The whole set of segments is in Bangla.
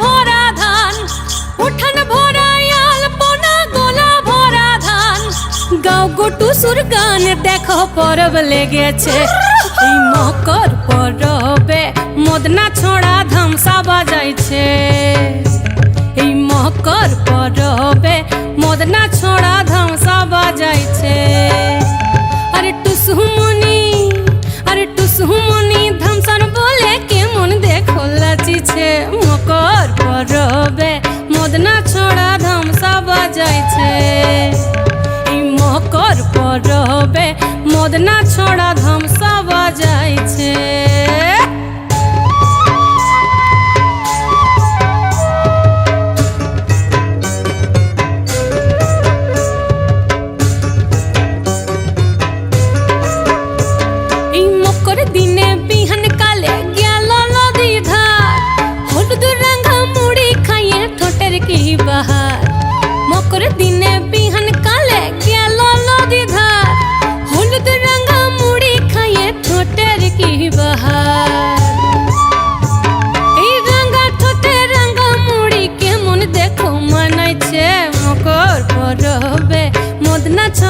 ভরা ধান। উঠান ভরাই আলপনা গোলা ভরা ধান। গাও গোটু সুর গান, দেখো পরব লেগেছে। এই মকর পরবে, মদনা ছড়া ধামসা বাজাইছে। এই মকর পরবে, মদনা ছড়া ধামসা বাজাইছে। মদনা ছড়া ধামসা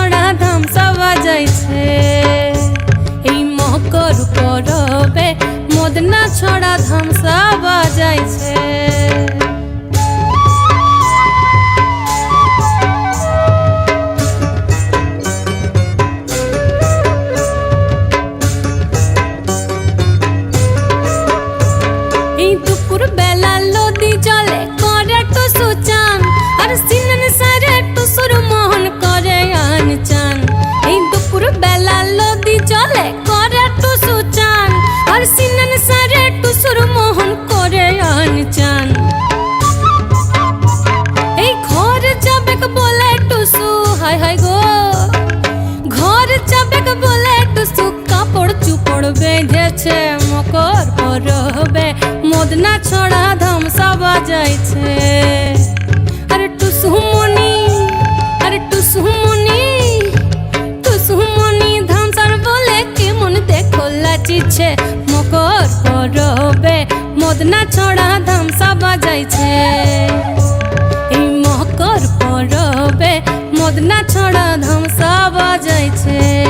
ছড়া ধামসা বাজাইছে এই মকর পরবে মদনা ছড়া ধামসা বাজাইছে চান। এই ঘর যাবে বলে টুসু হাই হাই গো। ঘর যাবে বলে টুসু, কাপড় চুপড় বেঁধেছে, মকর পরবে, মদনা ছড়া ধামসা বাজাইছে। আরে টুসু মনি আরে টুসু মনি টুসু মনি ধামসার বলে কেমন দেখো লাচিছে, মকর পরবে মদনা ছড়া ধামসা বাজাইছে। এই মকর পরবে মদনা ছড়া ধামসা বাজাইছে।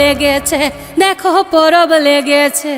লেগেছে দেখো পরব লেগেছে।